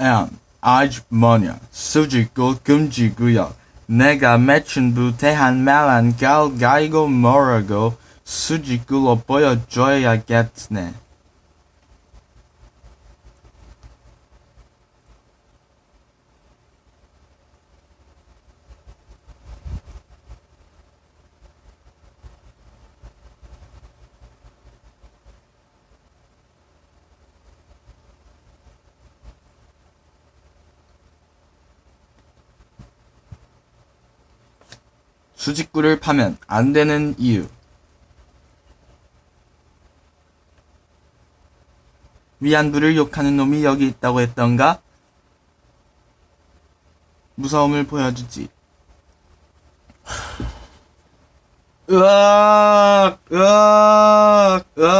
앤 아주머냐 수지구 금지구역 내가 맺힌 부태한 말한 갈 가이고 뭐라고 수지구로 보여줘야겠네. 수직구를 파면 안 되는 이유. 위안부를 욕하는 놈이 여기 있다고 했던가? 무서움을 보여주지. 으악, 으악, 으악.